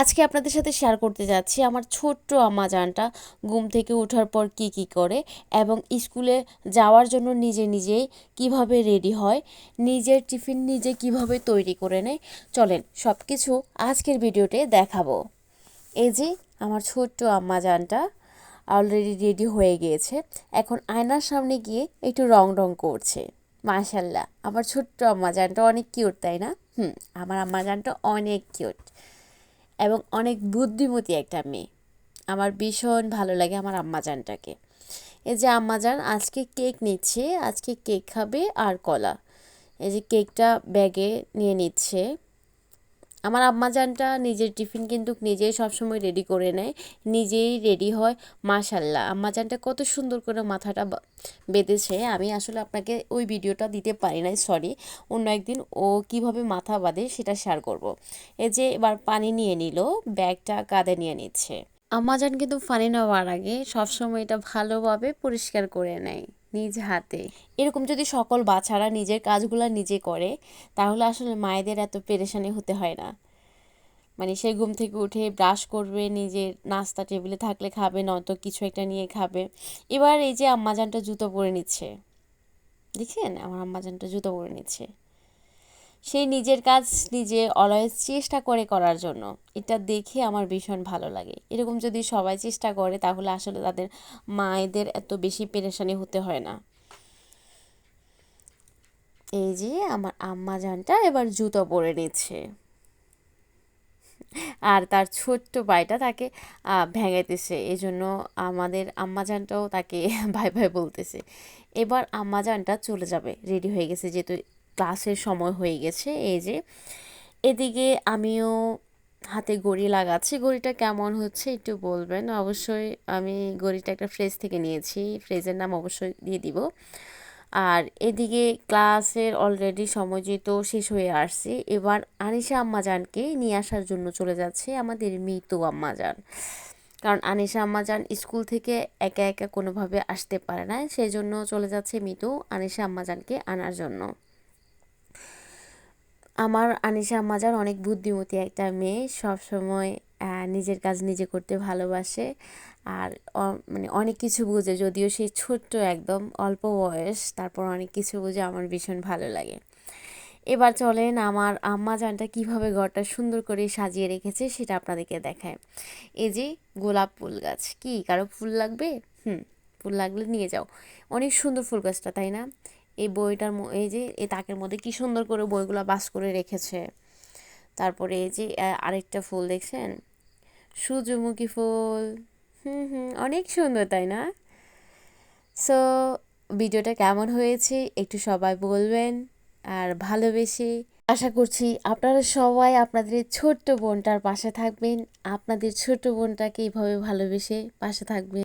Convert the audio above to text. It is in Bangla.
আজকে আপনাদের সাথে শেয়ার করতে যাচ্ছি আমার ছোট্ট আমাজানটা ঘুম থেকে ওঠার পর কি কি করে এবং স্কুলে যাওয়ার জন্য নিজে নিজেই কীভাবে রেডি হয়, নিজের টিফিন নিজে কীভাবে তৈরি করে নেয়। চলেন সব কিছু আজকের ভিডিওতে দেখাবো। এই যে আমার ছোট্ট আম্মাজানটা অলরেডি রেডি হয়ে গিয়েছে। এখন আয়নার সামনে গিয়ে একটু রং রং করছে। মাশাল্লাহ আমার ছোট্ট আম্মাজানটা অনেক কিউট তাই না? হুম, আমার আম্মাজানটা অনেক কিউট এবং অনেক বুদ্ধিমতী একটা মেয়ে। আমার ভীষণ ভালো লাগে আমার আম্মাজানটাকে। এই যে আম্মাজান, আজকে কেক নিচ্ছে, আজকে কেক খাবে আর কলা। এই যে কেকটা ব্যাগে নিয়ে নিচ্ছে। আমার আম্মাজানটা নিজের টিফিন কিন্তু নিজেই সবসময় রেডি করে নেয়, নিজেই রেডি হয়, মাশাল্লাহ। আম্মাজানটা কত সুন্দর করে মাথাটা বেঁধেছে। আমি আসলে আপনাকে ওই ভিডিওটা দিতে পারি নাই সরি অন্য একদিন ও কীভাবে মাথা বাঁধে সেটা শেয়ার করব। এই যে এবার পানি নিয়ে নিল, ব্যাগটা কাঁধে নিয়ে নিচ্ছে। আম্মাজান কিন্তু পানি নেওয়ার আগে সবসময় এটা ভালোভাবে পরিষ্কার করে নেয়। নিজ হাতে। এরকম যদি সকল বাচ্চারা নিজের কাজগুলো নিজে করে, তাহলে আসলে মায়েদের এত পেরেশানি হতে হয় না। মানে সে ঘুম থেকে উঠে ব্রাশ করবে, নিজের নাস্তা টেবিলে থাকলে খাবে নয়তো কিছু একটা নিয়ে খাবে। এবার এই যে আম্মাজানটা জুতো পরে নিচ্ছে, দেখছেন? আমার আম্মাজানটা জুতো পরে নিচ্ছে। সে নিজের কাজ নিজে অলওয়েজ চেষ্টা করে করার জন্য। এটা দেখে আমার ভীষণ ভালো লাগে। এরকম যদি সবাই চেষ্টা করে, তাহলে আসলে তাদের মায়েদের এত বেশি পেরেশানি হতে হয় না। এই যে আমার আম্মা জানটা এবার জুতো পরে নিচ্ছে। আর তার ছোট্ট ভাইটা তাকে ভেঙাইতেছে। এই জন্য আমাদের আম্মাজানটাও তাকে ভাই ভাই বলতেছে। এবার আম্মাজানটা চলে যাবে। রেডি হয়ে গেছে যেহেতু ক্লাসের সময় হয়ে গেছে, এই যে। এদিকে আমিও হাতে গড়ি লাগাচ্ছি। গড়িটা কেমন হচ্ছে একটু বলবেন? অবশ্যই আমি গড়িটা একটা ফ্রেজ থেকে নিয়েছি। ফ্রেজের নাম অবশ্যই দিয়ে দিব। আর এদিকে ক্লাসের অলরেডি সময় যেহেতু শেষ হয়ে আসছে, এবার আনিশা আম্মাজানকে নিয়ে আসার জন্য চলে যাচ্ছে আমাদের মৃত্যু আম্মাজান। কারণ আনিশা আম্মাজান স্কুল থেকে একা একা কোনোভাবে আসতে পারে না সেই জন্য চলে যাচ্ছে মিতু আনিশা আম্মাজানকে আনার জন্য। আমার আনিশা আম্মাজান অনেক বুদ্ধিমতী একটা মেয়ে। সব সময় নিজের কাজ নিজে করতে ভালোবাসে। আর মানে অনেক কিছু বুঝে, যদিও সে ছোট্ট একদম, অল্প বয়স। তারপর অনেক কিছু বুঝে, আমার ভীষণ ভালো লাগে। এবার চলেন আমার আম্মা জানটা কীভাবে ঘরটা সুন্দর করে সাজিয়ে রেখেছে সেটা আপনাদেরকে দেখায় এই যে গোলাপ ফুল গাছ, কি? কারও ফুল লাগবে? হুম, ফুল লাগলে নিয়ে যাও। অনেক সুন্দর ফুল গাছটা, তাই না? এই বইটার এই যে, এই তাকের মধ্যে কি সুন্দর করে বইগুলো বাস করে রেখেছে। তারপরে এই যে আরেকটা ফুল দেখছেন? সূর্যমুখী ফুল। হুম হুম, অনেক সুন্দর, তাই না? সো ভিডিওটা কেমন হয়েছে একটু সবাই বলবেন আর ভালোবেসে আশা করছি আপনারা সবাই আপনাদের ছোট্ট বোনটার পাশে থাকবেন। আপনাদের ছোট্ট বোনটাকে এইভাবে ভালোবেসে পাশে থাকবেন।